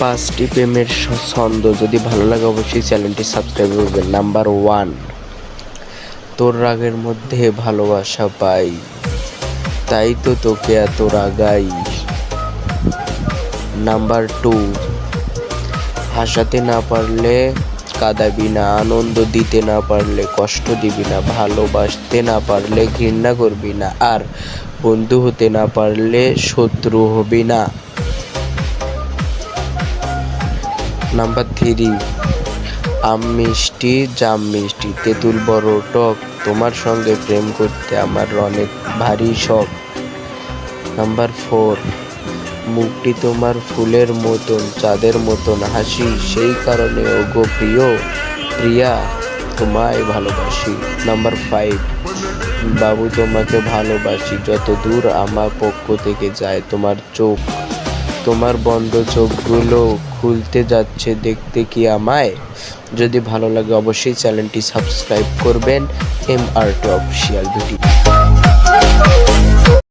পাঁচটি প্রেমের ছন্দ। যদি ভালো লাগে অবশ্যই চ্যানেলটি সাবস্ক্রাইব করবেন। নাম্বার ওয়ান, তোর রাগের মধ্যে ভালোবাসা পাই। তাই তো তোকে এত রাগাই। নাম্বার টু, হাসাতে না পারলে, কাঁদাবি না, আনন্দ দিতে না পারলে, কষ্ট দিবি না, ভালোবাসতে না পারলে, ঘৃণা করবি না, আর বন্ধু হতে না পারলে, শত্রু হবি না। Number three. আম মিষ্টি, জাম মিষ্টি, তেঁতুল বড় টক, তোমার সঙ্গে প্রেম করতে আমার অনেক ভারী শখ। নাম্বার ফোর, মুখটি তোমার ফুলের মতন, চাঁদের মতন, হাসি, সেই কারণে ওগো প্রিয়, প্রিয়া, তোমায় ভালোবাসি। নাম্বার ফাইভ, বাবু তোমাকে ভালোবাসি যত দূর আমার পক্ষ থেকে যায় তোমার চোখ। তোমার বন্ধ চোখগুলো খুলতে যাচ্ছে দেখতে কি আমায়? যদি ভালো লাগে অবশ্যই চ্যানেলটি সাবস্ক্রাইব করবেন M R two official video